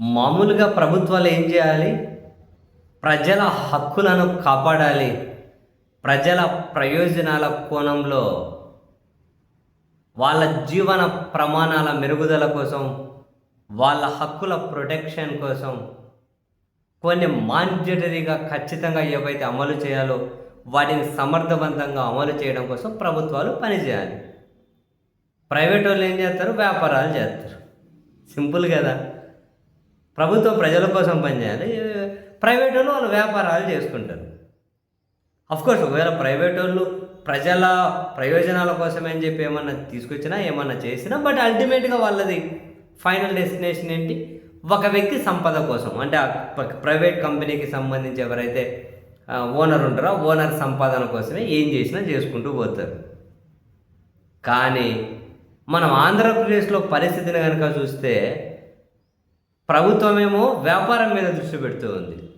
మామూలుగా ప్రభుత్వాలు ఏం చేయాలి? ప్రజల హక్కులను కాపాడాలి. ప్రజల ప్రయోజనాల కోణంలో వాళ్ళ జీవన ప్రమాణాల మెరుగుదల కోసం వాళ్ళ హక్కుల ప్రొటెక్షన్ కోసం కొన్ని మాండటరీగా ఖచ్చితంగా ఏవైతే అమలు చేయాలో వాటిని సమర్థవంతంగా అమలు చేయడం కోసం ప్రభుత్వాలు పనిచేయాలి. ప్రైవేట్ వాళ్ళు ఏం చేస్తారు? వ్యాపారాలు చేస్తారు. సింపుల్ కదా? ప్రభుత్వం ప్రజల కోసం పనిచేయాలి ప్రైవేట్ వాళ్ళు వాళ్ళు వ్యాపారాలు చేసుకుంటారు. అఫ్కోర్స్ ఒకవేళ ప్రైవేట్ వాళ్ళు ప్రజల ప్రయోజనాల కోసం అని చెప్పి ఏమన్నా తీసుకొచ్చినా ఏమన్నా చేసినా బట్ అల్టిమేట్గా వాళ్ళది ఫైనల్ డెస్టినేషన్ ఏంటి? ఒక వ్యక్తి సంపద కోసం. అంటే ఆ ప్రైవేట్ కంపెనీకి సంబంధించి ఎవరైతే ఓనర్ ఉంటారో ఓనర్ సంపాదన కోసమే ఏం చేసినా చేసుకుంటూ పోతారు. కానీ మనం ఆంధ్రప్రదేశ్లో పరిస్థితిని కనుక చూస్తే ప్రభుత్వమేమో వ్యాపారం మీద దృష్టి పెడుతూ ఉంది.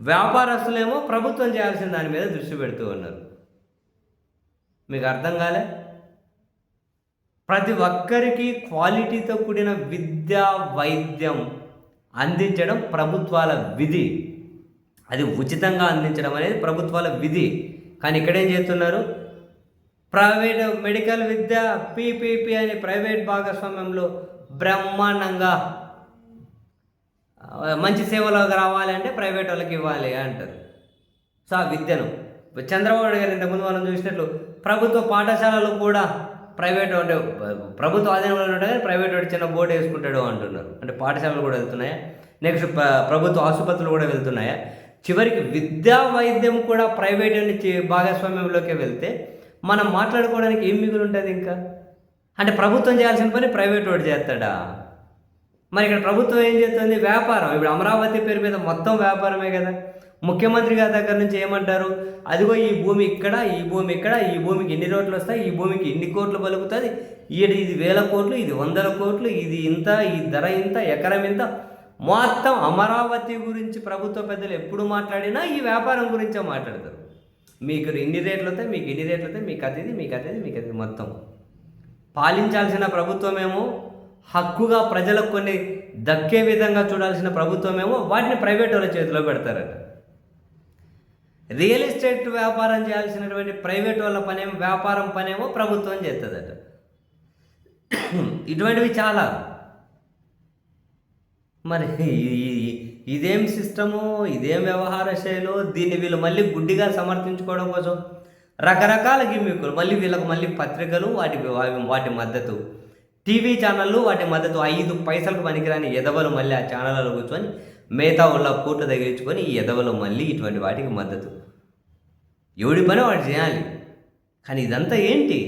వ్యాపారస్తులేమో ప్రభుత్వం చేయాల్సిన దాని మీద దృష్టి పెడుతూ ఉన్నారు. మీకు అర్థం కాలే? ప్రతి ఒక్కరికి క్వాలిటీతో కూడిన విద్య వైద్యం అందించడం ప్రభుత్వాల విధి. అది ఉచితంగా అందించడం అనేది ప్రభుత్వాల విధి. కానీ ఇక్కడేం చేస్తున్నారు? ప్రైవేట్ మెడికల్ విద్య పీపీపీ అనే ప్రైవేట్ భాగస్వామ్యంలో బ్రహ్మాండంగా మంచి సేవలోకి రావాలంటే ప్రైవేట్ వాళ్ళకి ఇవ్వాలి అంటారు. సో ఆ విద్యను. చంద్రబాబు గారు ఇంతకుముందు మనం చూసినట్లు ప్రభుత్వ పాఠశాలలు కూడా ప్రైవేట్ అంటే ప్రభుత్వ ఆధీనంలో ఉంటాయి కానీ ప్రైవేట్ వాడు చిన్న బోర్డు వేసుకుంటాడు అంటున్నారు. అంటే పాఠశాలలు కూడా వెళ్తున్నాయా? నెక్స్ట్ ప్రభుత్వ ఆసుపత్రులు కూడా వెళ్తున్నాయా? చివరికి విద్యా వైద్యం కూడా ప్రైవేట్ నుంచి భాగస్వామ్యంలోకి వెళ్తే మనం మాట్లాడుకోవడానికి ఏం మిగులు ఉంటుంది ఇంకా? అంటే ప్రభుత్వం చేయాల్సిన పని ప్రైవేట్ వాడు చేస్తాడా? మరి ఇక్కడ ప్రభుత్వం ఏం చేస్తుంది? వ్యాపారం. ఇప్పుడు అమరావతి పేరు మీద మొత్తం వ్యాపారమే కదా. ముఖ్యమంత్రి గారి దగ్గర నుంచి ఏమంటారు? అదిగో ఈ భూమి ఇక్కడ ఈ భూమి ఇక్కడ ఈ భూమికి ఎన్ని రోడ్లు వస్తాయి? ఈ భూమికి ఎన్ని కోట్లు పలుకుతుంది ఈడ ఇది వేల కోట్లు ఇది వందల కోట్లు ఇది ఇంత ఈ ధర ఇంత ఎకరం ఇంత. మొత్తం అమరావతి గురించి ప్రభుత్వ పెద్దలు ఎప్పుడు మాట్లాడినా ఈ వ్యాపారం గురించే మాట్లాడతారు. మీకు ఇన్ని రేట్లు వస్తాయి? మీకు ఇన్ని రేట్లు వస్తాయి? మీకు అతిది మీకు అతిది మీకు అది మొత్తం. పాలించాల్సిన ప్రభుత్వమేమో హక్కుగా ప్రజలకు కొన్ని దక్కే విధంగా చూడాల్సిన ప్రభుత్వమేమో వాటిని ప్రైవేట్ వాళ్ళ చేతిలో పెడతారట. రియల్ ఎస్టేట్ వ్యాపారం చేయాల్సినటువంటి ప్రైవేట్ వాళ్ళ పనేమో వ్యాపారం పనేమో ప్రభుత్వం చేస్తుందట ఇటువంటివి చాలా. మరి ఇదేం సిస్టము ఇదేం వ్యవహార శైలు దీన్ని వీళ్ళు మళ్ళీ గుడ్డిగా సమర్థించుకోవడం కోసం రకరకాల గిమ్మికులు మళ్ళీ వీళ్ళకు మళ్ళీ పత్రికలు వాటి- వాటి మద్దతు. టీవీ ఛానళ్ళు వాటి మద్దతు ఐదు పైసలకు పనికిరాని ఎదవలు మళ్ళీ ఆ ఛానళ్ళలో కూర్చొని మిగతా ఉన్న కోట్లు తగిలించుకొని ఈ ఎదవలు మళ్ళీ ఇటువంటి వాటికి మద్దతు. ఎవడి పని వాడు చేయాలి. కానీ ఇదంతా ఏంటి?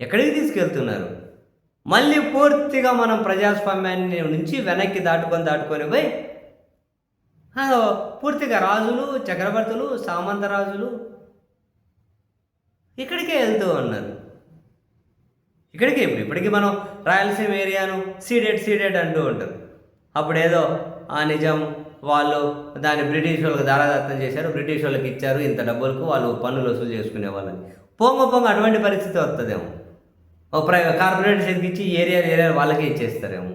ఎక్కడికి తీసుకెళ్తున్నారు? మళ్ళీ పూర్తిగా మనం ప్రజాస్వామ్యాన్ని నుంచి వెనక్కి దాటుకొని దాటుకొని పోయి పూర్తిగా రాజులు చక్రవర్తులు సామంత రాజులు ఇక్కడికే వెళ్తూ ఉన్నారు. ఇక్కడికి ఇప్పుడు ఇప్పటికీ మనం రాయలసీమ ఏరియాను సీడెడ్ సీడెడ్ అంటూ ఉంటుంది అప్పుడు ఏదో ఆ నిజం వాళ్ళు దాన్ని బ్రిటిష్ వాళ్ళకి దారాదత్తం చేశారు బ్రిటిష్ వాళ్ళకి ఇచ్చారు ఇంత డబ్బులకు వాళ్ళు పన్నులు వసూలు చేసుకునే వాళ్ళని. పోంగ పొంగ అటువంటి పరిస్థితి వస్తుందేమో ఓ ప్రై కార్పొరేట్ చేతికి ఇచ్చి ఈ ఏరియా ఏరియా వాళ్ళకే ఇచ్చేస్తారేమో.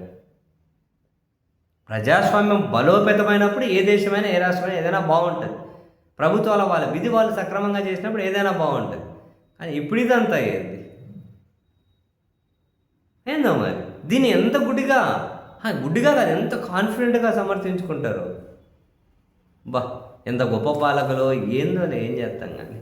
ప్రజాస్వామ్యం బలోపేతమైనప్పుడు ఏ దేశమైనా ఏ రాష్ట్రమైనా ఏదైనా బాగుంటుంది. ప్రభుత్వాల వాళ్ళ విధి వాళ్ళు సక్రమంగా చేసినప్పుడు ఏదైనా బాగుంటుంది. కానీ ఇప్పుడు ఇదంతా ఏంది? ఏందో మరి దీన్ని ఎంత గుడ్డిగా గుడ్డిగా కాదు ఎంత కాన్ఫిడెంట్గా సమర్థించుకుంటారు? బా ఎంత గొప్ప పాలకులో ఏందో ఏం చేస్తాం కానీ.